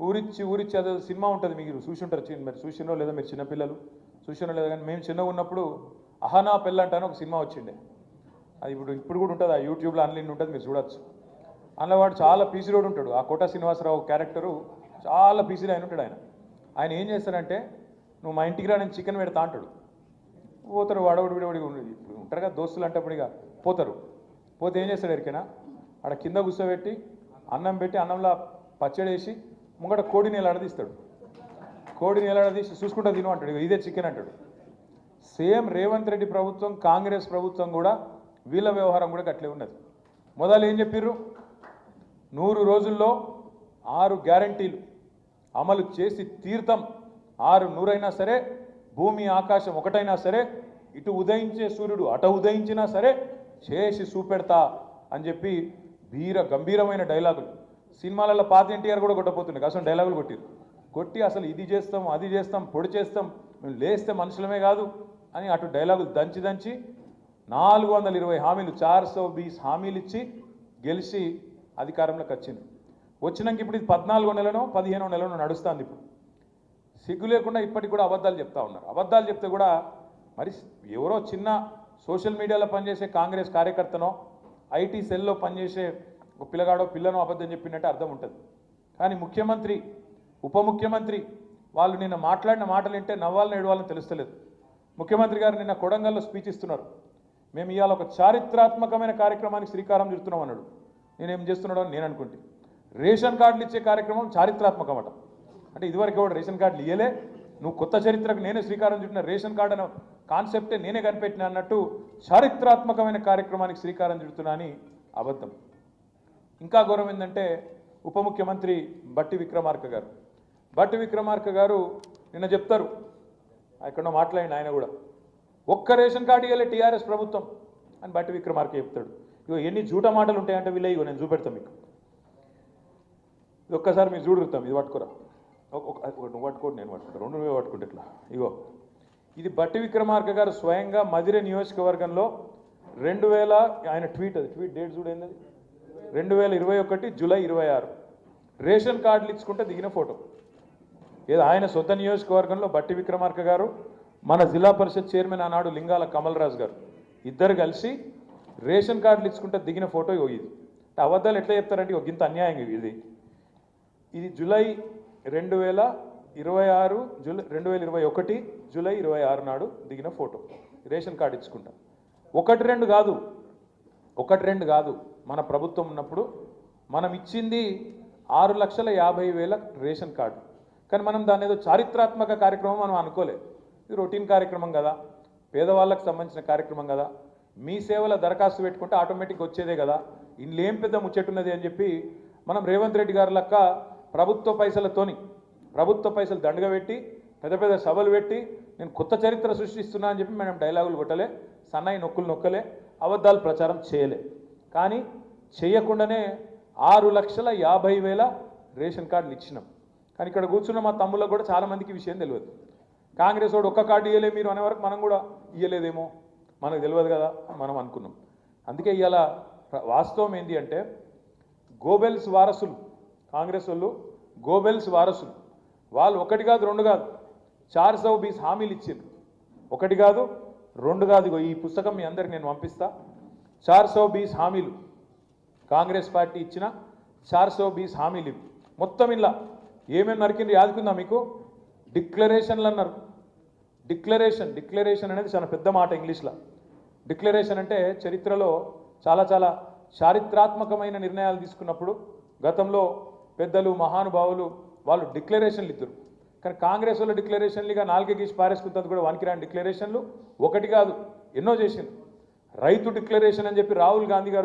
ఊరిచ్చి ఊరిచ్చి అదే సినిమా ఉంటుంది మీరు చూసి ఉంటారు చిన్న- మీరు చూసినో లేదా మీరు చిన్నపిల్లలు చూసినో లేదా కానీ మేము చిన్నగా ఉన్నప్పుడు అహనా పెళ్ళ అంటాను ఒక సినిమా వచ్చిండే. అది ఇప్పుడు ఇప్పుడు కూడా ఉంటుంది ఆ యూట్యూబ్లో అన్లైన్ ఉంటుంది మీరు చూడొచ్చు. అందులో వాడు చాలా పీసీలోడు ఉంటాడు ఆ కోట శ్రీనివాసరావు క్యారెక్టరు చాలా పీసీ ఆయన ఉంటాడు ఆయన. ఆయన ఏం చేస్తాడంటే నువ్వు మా ఇంటికి రా నేను చికెన్ పెడతా అంటాడు. పోతారు వాడవాడు విడవడిగా ఉండేది ఇప్పుడు ఉంటారు కదా దోస్తులు అంటప్పుడు ఇక పోతారు. పోతే ఏం చేస్తాడు ఎరికైనా? ఆడ కింద కూర్చోబెట్టి అన్నం పెట్టి అన్నంలో పచ్చడి వేసి ముంగట కోడిని ఎలాడదీస్తాడు కోడిని ఎలాడదీసి చూసుకుంటా తిను అంటాడు. ఇదే చికెన్ అంటాడు. సేమ్ రేవంత్ రెడ్డి ప్రభుత్వం కాంగ్రెస్ ప్రభుత్వం కూడా వీళ్ళ వ్యవహారం కూడా అట్లే ఉన్నది. మొదలు ఏం చెప్పిర్రు? నూరు రోజుల్లో ఆరు గ్యారంటీలు అమలు చేసి తీర్థం. ఆరు నూరైనా సరే భూమి ఆకాశం ఒకటైనా సరే ఇటు ఉదయించే సూర్యుడు అటు ఉదయించినా సరే చేసి చూపెడతా అని చెప్పి వీర గంభీరమైన డైలాగులు. సినిమాలలో పాత ఎన్టీఆర్ కూడా కొట్టపోతుండే అసలు డైలాగులు కొట్టిరు. కొట్టి అసలు ఇది చేస్తాం అది చేస్తాం పొడి చేస్తాం మేము లేస్తే మనుషులమే కాదు అని అటు డైలాగులు దంచి దంచి నాలుగు వందల ఇరవై హామీలు చార్ సో బీస్ హామీలు ఇచ్చి గెలిచి అధికారంలోకి వచ్చింది. వచ్చినాక ఇప్పుడు ఇది పద్నాలుగో నెలనో పదిహేనో నెలనో నడుస్తుంది ఇప్పుడు. సిగ్గు లేకుండా ఇప్పటికి కూడా అబద్ధాలు చెప్తా ఉన్నారు. అబద్ధాలు చెప్తే కూడా మరి ఎవరో చిన్న సోషల్ మీడియాలో పనిచేసే కాంగ్రెస్ కార్యకర్తనో ఐటీ సెల్లో పనిచేసే ఒక పిల్లగాడో పిల్లనో అబద్ధం చెప్పినట్టు అర్థం ఉంటుంది. కానీ ముఖ్యమంత్రి ఉప ముఖ్యమంత్రి వాళ్ళు నిన్న మాట్లాడిన మాటలు వింటే నవ్వాలని ఏడవాలని తెలుస్తలేదు. ముఖ్యమంత్రి గారు నిన్న కొడంగల్లో స్పీచ్ ఇస్తున్నారు. మేము ఇవాళ ఒక చారిత్రాత్మకమైన కార్యక్రమానికి శ్రీకారం చుడుతున్నాం అన్నాడు. నేనేం చేస్తున్నాడో అని నేను అనుకుంటే. రేషన్ కార్డులు ఇచ్చే కార్యక్రమం చారిత్రాత్మకం అట అంటే ఇదివరకు ఎవడు రేషన్ కార్డులు ఇయ్యలే? నువ్వు కొత్త చరిత్రకు నేనే శ్రీకారం చుట్టిన రేషన్ కార్డు అనే కాన్సెప్టే నేనే కనిపెట్టిన అన్నట్టు చారిత్రాత్మకమైన కార్యక్రమానికి శ్రీకారం చుడుతున్నా అని అబద్ధం. ఇంకా గౌరవం ఏంటంటే ఉప ముఖ్యమంత్రి బట్టి విక్రమార్క గారు. బట్టి విక్రమార్క గారు నిన్న చెప్తారు. ఎక్కడో మాట్లాడిన ఆయన కూడా. ఒక్క రేషన్ కార్డు ఇవ్వలే టీఆర్ఎస్ ప్రభుత్వం అని బట్టి విక్రమార్క చెప్తాడు. ఇగో ఎన్ని జూట మాటలు ఉంటాయంటే వీళ్ళే ఇగో నేను చూపెడతాను మీకు. ఇది ఒక్కసారి మీరు చూడుతాం ఇది పట్టుకోరా. నువ్వు పట్టుకోడు నేను పట్టుకుంటా. రెండు నువ్వే పట్టుకుంటే ఇట్లా ఇగో. ఇది బట్టి విక్రమార్క గారు స్వయంగా మదిర నియోజకవర్గంలో రెండు వేల ఆయన ట్వీట్ అది ట్వీట్ డేట్ చూడేంది రెండు వేల ఇరవై ఒకటి జూలై ఇరవై ఆరు. రేషన్ కార్డులు ఇచ్చుకుంటే దిగిన ఫోటో. ఏదో ఆయన సొంత నియోజకవర్గంలో బట్టి విక్రమార్క గారు మన జిల్లా పరిషత్ చైర్మన్ ఆనాడు లింగాల కమలరాజు గారు. ఇద్దరు కలిసి రేషన్ కార్డులు ఇచ్చుకుంటే దిగిన ఫోటో ఇది. అబద్ధాలు ఎట్లా చెప్తారంటే ఒక ఇంత అన్యాయం ఇది. ఇది జూలై రెండు వేల ఇరవై ఆరు జూలై రెండు వేల ఇరవై ఒకటి జూలై ఇరవై ఆరు నాడు దిగిన ఫోటో. Ration card ఇచ్చుకుంటాం. ఒకటి రెండు కాదు. ఒకటి రెండు కాదు. మన ప్రభుత్వం ఉన్నప్పుడు మనం ఇచ్చింది ఆరు లక్షల యాభై వేల రేషన్ కార్డు. కానీ మనం దాని ఏదో చారిత్రాత్మక కార్యక్రమం మనం అనుకోలే ఇది రొటీన్ కార్యక్రమం కదా. పేదవాళ్ళకు సంబంధించిన కార్యక్రమం కదా. మీ సేవల దరఖాస్తు పెట్టుకుంటే ఆటోమేటిక్ వచ్చేదే కదా. ఇందులో ఏం పెద్ద ముచ్చట్టున్నది అని చెప్పి మనం రేవంత్ రెడ్డి గారి లెక్క ప్రభుత్వ పైసలతోని ప్రభుత్వ పైసలు దండగా పెట్టి పెద్ద పెద్ద సభలు పెట్టి నేను కొత్త చరిత్ర సృష్టిస్తున్నా అని చెప్పి మనం డైలాగులు కొట్టలే సన్నాయి నొక్కులు నొక్కలే అబద్ధాలు ప్రచారం చేయలే. కానీ చేయకుండానే ఆరు లక్షల యాభై వేల రేషన్ కార్డులు ఇచ్చినాం. కానీ ఇక్కడ కూర్చున్న మా తమ్ముళ్ళకు కూడా చాలామందికి విషయం తెలియదు. కాంగ్రెస్ వాడు ఒక్క కార్డు ఇవ్వలే మీరు అనే వరకు మనం కూడా ఇవ్వలేదేమో మనకు తెలియదు కదా మనం అనుకున్నాం. అందుకే ఇవాళ వాస్తవం ఏంటి అంటే గోబెల్స్ వారసులు కాంగ్రెస్ వాళ్ళు గోబెల్స్ వారసులు. వాళ్ళు ఒకటి కాదు రెండు కాదు చార్ సౌ బీస్ హామీలు ఇచ్చిండ్రు. ఒకటి కాదు రెండు కాదు ఈ పుస్తకం మీ అందరికి నేను పంపిస్తా. చార్ సో బీస్ హామీలు. కాంగ్రెస్ పార్టీ ఇచ్చిన చార్ సో బీస్ హామీలు ఇవి. మొత్తం ఇలా ఏమేమి నరికింది యాదుకుందా మీకు? డిక్లరేషన్లు అన్నారు. డిక్లరేషన్ డిక్లరేషన్ అనేది చాలా పెద్ద మాట ఇంగ్లీష్లో. డిక్లరేషన్ అంటే చరిత్రలో చాలా చాలా చారిత్రాత్మకమైన నిర్ణయాలు తీసుకున్నప్పుడు గతంలో పెద్దలు మహానుభావులు వాళ్ళు డిక్లరేషన్లు ఇద్దరు. కానీ కాంగ్రెస్ వాళ్ళు డిక్లరేషన్లుగా నాలుగే గీసి పారేసుకుంటుంది కూడా వానికి డిక్లరేషన్లు. ఒకటి కాదు ఎన్నో చేసింది రైతు డిక్లరేషన్ అని చెప్పి రాహుల్ గాంధీ గారు